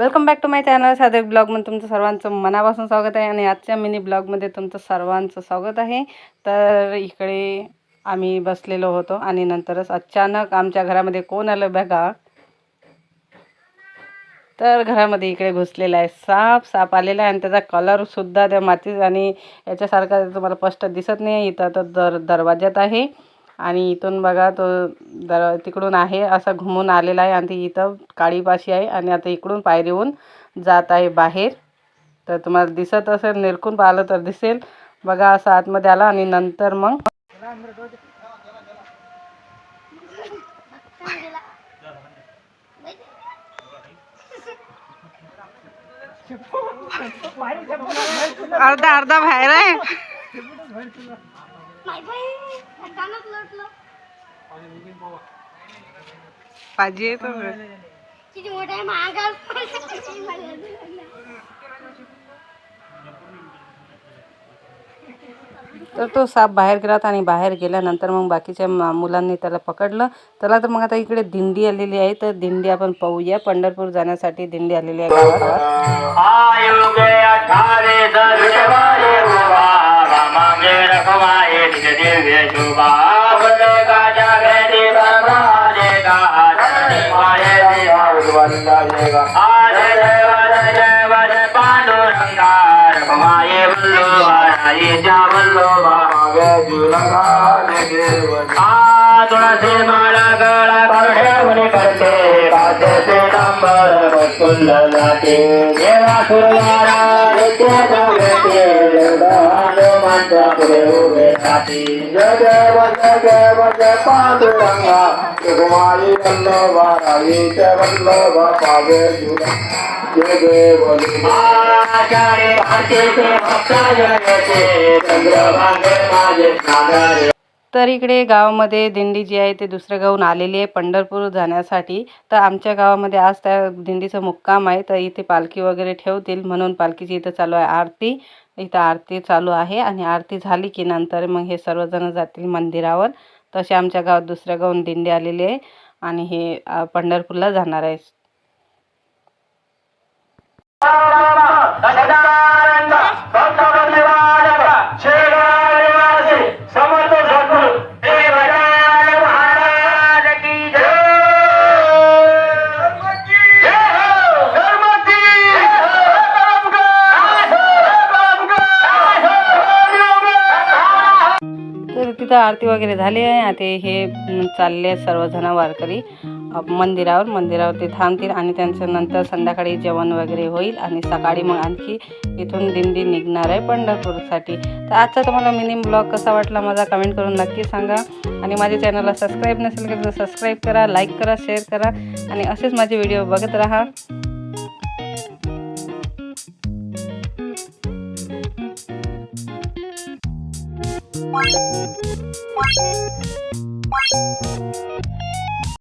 Welcome back to my channel साधे ब्लॉगमध्ये तुमचं सर्वांचं मनापासून स्वागत आहे आणि आजच्या मिनी ब्लॉगमध्ये तुमचं सर्वांचं स्वागत आहे. तर इकडे आम्ही बसलेलो होतो आणि नंतरच अचानक आमच्या घरामध्ये कोण आलं बघा. तर घरामध्ये इकडे घुसलेला आहे साप साप आलेला आहे आणि त्याचा कलरसुद्धा त्या मातीत आणि याच्यासारखा तुम्हाला स्पष्ट दिसत नाही इथं तर दर दरवाज्यात आहे. आणि इथून बघा तो दर तिकडून आहे असा घुमून आलेला आहे. आणि ती इथं काळीपाशी आहे आणि आता इकडून पायरीहून जात आहे बाहेर. तर तुम्हाला दिसत असेल निरखून पाहिलं तर दिसेल. बघा असं आतमध्ये आला आणि नंतर मग अर्धा अर्धा बाहेर आहे. पाहिजे येतो किती मोठा आहे महागाल तर तो साप बाहेर गेला होता आणि बाहेर गेल्यानंतर मग बाकीच्या मुलांनी त्याला पकडलं. चला तर मग आता इकडे दिंडी आलेली आहे तर दिंडी आपण पाहूया. पंढरपूर जाण्यासाठी दिंडी आलेली आहे गावात. उद्वंदे गा आदे देव जय जय पांडुरंगा जा आ माळा गळा करडे मुनी करते काचे से डांबर देवा सुरवारा नित्य पुढे उभे राहते जय जय पांडुरंगा सुकुमारी वल्लभा वल्लभा पावे जय देव भक्ता चंद्रभागे माझे तर इकडे गावामध्ये दिंडी जी आहे ते दुसऱ्या गावून आलेली आहे पंढरपूर जाण्यासाठी. तर आमच्या गावामध्ये आज त्या दिंडीचं मुक्काम आहे. तर इथे पालखी वगैरे ठेवतील. म्हणून पालखीची इथं चालू आहे आरती. इथं आरती चालू आहे आणि आरती झाली की नंतर मग हे सर्वजण जातील मंदिरावर. तसे आमच्या गावात दुसऱ्या गावून दिंडी आलेली आहे आणि हे पंढरपूरला जाणार आहे. तर आरती वगैरे झाली आहे. आता हे चालले सर्वजण वारकरी. मंदिरावर मंदिरावर ते थांबतील आणि त्यांचं नंतर संध्याकाळी जेवण वगैरे होईल आणि सकाळी मग आणखी इथून दिंडी निघणार आहे पंढरपूरसाठी. तर आजचा तुम्हाला मिनी ब्लॉग कसा वाटला माझा कमेंट करून नक्की सांगा. आणि माझ्या चॅनलला सबस्क्राईब नसेल केलं तर सबस्क्राईब करा लाईक करा शेअर करा आणि असेच माझे व्हिडिओ बघत राहा. Thank you. Bye.